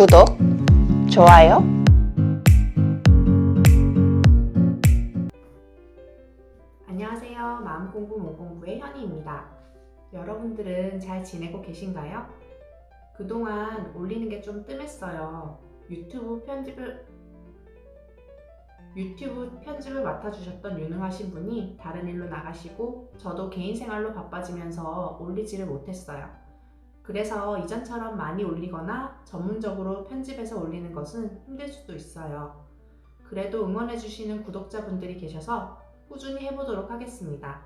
구독, 좋아요. 안녕하세요. 마음공부 몸공부의 현이입니다. 여러분들은 잘 지내고 계신가요? 그동안 올리는 게 좀 뜸했어요. 유튜브 편집을 유튜브 편집을 맡아주셨던 유능하신 분이 다른 일로 나가시고 저도 개인 생활로 바빠지면서 올리지를 못했어요. 그래서 이전처럼 많이 올리거나 전문적으로 편집해서 올리는 것은 힘들 수도 있어요. 그래도 응원해주시는 구독자분들이 계셔서 꾸준히 해보도록 하겠습니다.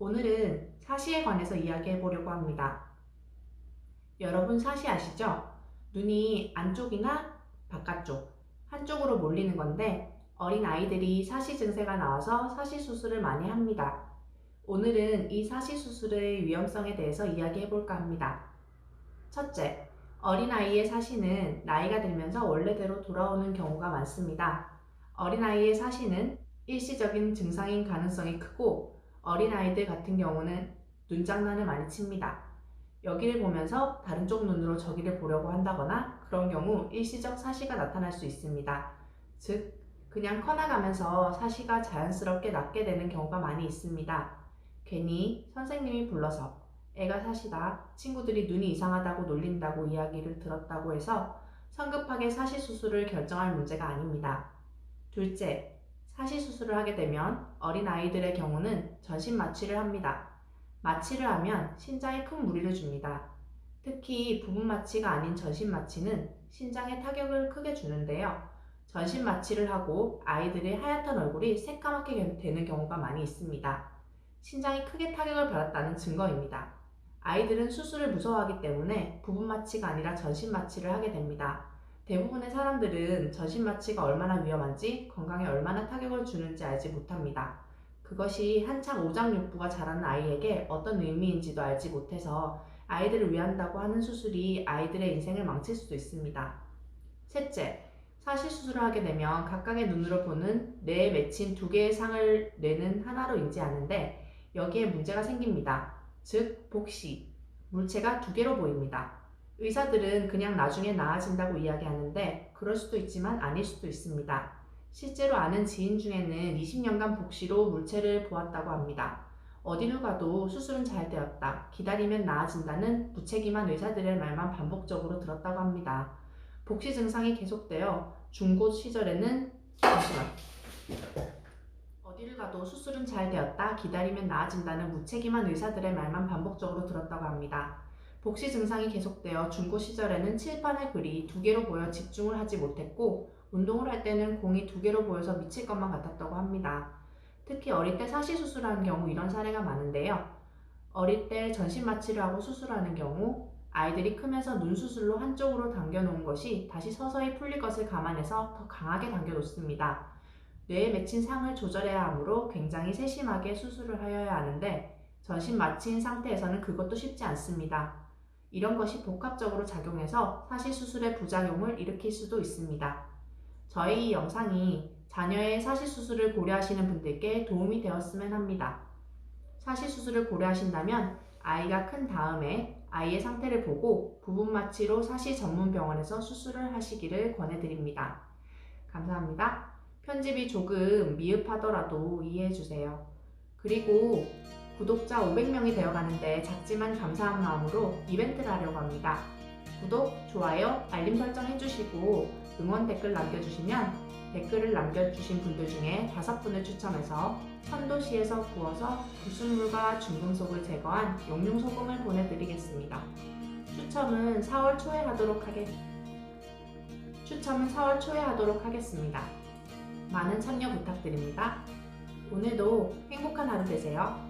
오늘은 사시에 관해서 이야기해 보려고 합니다. 여러분 사시 아시죠? 눈이 안쪽이나 바깥쪽, 한쪽으로 몰리는 건데 어린 아이들이 사시 증세가 나와서 사시 수술을 많이 합니다. 오늘은 이 사시 수술의 위험성에 대해서 이야기해 볼까 합니다. 첫째, 어린아이의 사시는 나이가 들면서 원래대로 돌아오는 경우가 많습니다. 어린아이의 사시는 일시적인 증상인 가능성이 크고 어린아이들 같은 경우는 눈장난을 많이 칩니다. 여기를 보면서 다른 쪽 눈으로 저기를 보려고 한다거나 그런 경우 일시적 사시가 나타날 수 있습니다. 즉, 그냥 커나가면서 사시가 자연스럽게 낫게 되는 경우가 많이 있습니다. 괜히 선생님이 불러서 애가 사시다, 친구들이 눈이 이상하다고 놀린다고 이야기를 들었다고 해서 성급하게 사시 수술을 결정할 문제가 아닙니다. 둘째, 사시 수술을 하게 되면 어린 아이들의 경우는 전신 마취를 합니다. 마취를 하면 신장에 큰 무리를 줍니다. 특히 부분 마취가 아닌 전신 마취는 신장에 타격을 크게 주는데요. 전신 마취를 하고 아이들의 하얗던 얼굴이 새까맣게 되는 경우가 많이 있습니다. 신장이 크게 타격을 받았다는 증거입니다. 아이들은 수술을 무서워하기 때문에 부분 마취가 아니라 전신 마취를 하게 됩니다. 대부분의 사람들은 전신 마취가 얼마나 위험한지 건강에 얼마나 타격을 주는지 알지 못합니다. 그것이 한창 오장육부가 자라는 아이에게 어떤 의미인지도 알지 못해서 아이들을 위한다고 하는 수술이 아이들의 인생을 망칠 수도 있습니다. 셋째, 사시 수술을 하게 되면 각각의 눈으로 보는 뇌에 맺힌 두 개의 상을 뇌는 하나로 인지하는데 여기에 문제가 생깁니다. 즉, 복시, 물체가 두 개로 보입니다. 의사들은 그냥 나중에 나아진다고 이야기하는데 그럴 수도 있지만 아닐 수도 있습니다. 실제로 아는 지인 중에는 20년간 복시로 물체를 보았다고 합니다. 어디를 가도 수술은 잘 되었다. 기다리면 나아진다는 무책임한 의사들의 말만 반복적으로 들었다고 합니다. 복시 증상이 계속되어 중고 시절에는 잠시만. 어디를 가도 수술은 잘 되었다. 기다리면 나아진다는 무책임한 의사들의 말만 반복적으로 들었다고 합니다. 복시 증상이 계속되어 중고 시절에는 칠판의 글이 두 개로 보여 집중을 하지 못했고 운동을 할 때는 공이 두 개로 보여서 미칠 것만 같았다고 합니다. 특히 어릴 때 사시 수술하는 경우 이런 사례가 많은데요. 어릴 때 전신 마취를 하고 수술하는 경우 아이들이 크면서 눈 수술로 한쪽으로 당겨 놓은 것이 다시 서서히 풀릴 것을 감안해서 더 강하게 당겨 놓습니다. 뇌에 맺힌 상을 조절해야 하므로 굉장히 세심하게 수술을 하여야 하는데 전신 마취인 상태에서는 그것도 쉽지 않습니다. 이런 것이 복합적으로 작용해서 사시 수술의 부작용을 일으킬 수도 있습니다. 저희 이 영상이 자녀의 사시 수술을 고려하시는 분들께 도움이 되었으면 합니다. 사시 수술을 고려하신다면 아이가 큰 다음에 아이의 상태를 보고 부분 마취로 사시 전문 병원에서 수술을 하시기를 권해드립니다. 감사합니다. 편집이 조금 미흡하더라도 이해해 주세요. 그리고 구독자 500명이 되어 가는데 작지만 감사한 마음으로 이벤트를 하려고 합니다. 구독, 좋아요, 알림 설정 해주시고 응원 댓글 남겨주시면 댓글을 남겨주신 분들 중에 다섯 분을 추첨해서 선도시에서 구워서 불순물과 중금속을 제거한 용융소금을 보내드리겠습니다. 추첨은 4월 초에 하도록 하겠 추첨은 4월 초에 하도록 하겠습니다. 많은 참여 부탁드립니다. 오늘도 행복한 하루 되세요.